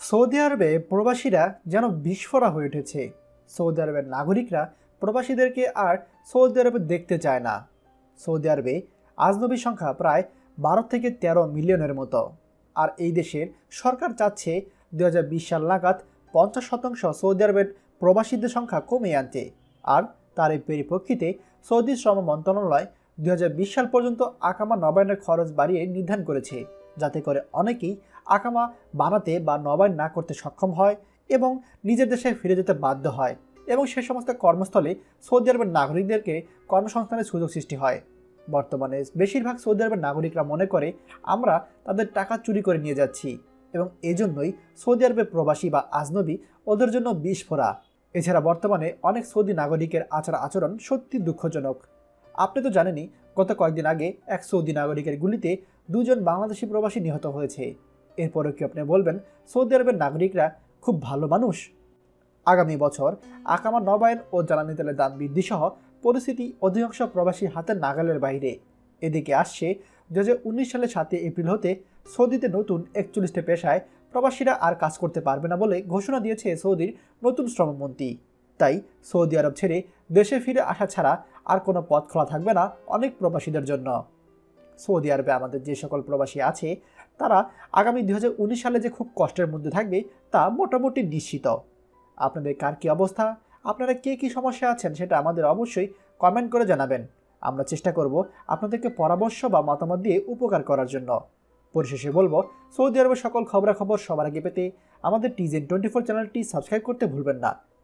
Saudi আরবে প্রবাসীরা যেন বিস্ফোরা হয়ে উঠেছে। সৌদি আরবের নাগরিকরা প্রবাসীদেরকে আর সৌদি আরবে দেখতে চায় না। সৌদি আরবে আজনবীর সংখ্যা প্রায় বারো থেকে তেরো মিলিয়নের মতো। আর এই দেশের সরকার চাচ্ছে দু হাজার বিশ সাল নাগাদ পঞ্চাশ শতাংশ সৌদি আরবের প্রবাসীদের সংখ্যা কমিয়ে আনতে। আর তার এই পরিপ্রেক্ষিতে সৌদি শ্রম মন্ত্রণালয় দু হাজার বিশ সাল পর্যন্ত আকামা নবায়নের খরচ বাড়িয়ে নির্ধারণ করেছে। যাতে করে অনেকেই আকামা বানাতে বা নবায়ন না করতে সক্ষম হয় এবং নিজের দেশে ফিরে যেতে বাধ্য হয় এবং সে সমস্ত কর্মস্থলে সৌদি আরবের নাগরিকদেরকে কর্মসংস্থানের সুযোগ সৃষ্টি হয়। বর্তমানে বেশিরভাগ সৌদি আরবের নাগরিকরা মনে করে, আমরা তাদের টাকা চুরি করে নিয়ে যাচ্ছি এবং এজন্যই সৌদি আরবের প্রবাসী বা আজনবী ওদের জন্য বিষ বিস্ফোরা এছাড়া বর্তমানে অনেক সৌদি নাগরিকের আচার আচরণ সত্যি দুঃখজনক। আপনি তো জানেনই গত কয়েকদিন আগে এক সৌদি নাগরিকের গুলিতে দুজন বাংলাদেশি প্রবাসী নিহত হয়েছে। এরপরেও কি আপনি বলবেন, সৌদি আরবের নাগরিকরা খুব ভালো মানুষ? আগামী বছর আকামা নবায়ন ও জ্বালানি তেলের দাম বৃদ্ধি সহ পরিস্থিতি অধিকাংশ প্রবাসী হাতের নাগালের বাইরে। এদিকে আসছে দু সালের সাতই এপ্রিল হতে সৌদিতে নতুন একচল্লিশটি পেশায় প্রবাসীরা আর কাজ করতে পারবে না বলে ঘোষণা দিয়েছে সৌদির নতুন শ্রমমন্ত্রী। তাই সৌদি আরব ছেড়ে দেশে ফিরে আসা ছাড়া আর কোনো পথ খোলা থাকবে না অনেক প্রবাসীদের জন্য। সৌদি আরবে আমাদের যে সকল প্রবাসী আছে, তারা আগামী দু হাজার উনিশ সালে যে খুব কষ্টের মধ্যে থাকবে তা মোটামুটি নিশ্চিত। আপনাদের কার কী অবস্থা? আপনারা কে কী সমস্যা আছেন সেটা আমাদের অবশ্যই কমেন্ট করে জানাবেন। আমরা চেষ্টা করব আপনাদেরকে পরামর্শ বা মতামত দিয়ে উপকার করার জন্য। পরিশেষে বলব, সৌদি আরবের সকল খবরাখবর সবার আগে পেতে আমাদের টিজেন টোয়েন্টি ফোর চ্যানেলটি সাবস্ক্রাইব করতে ভুলবেন না।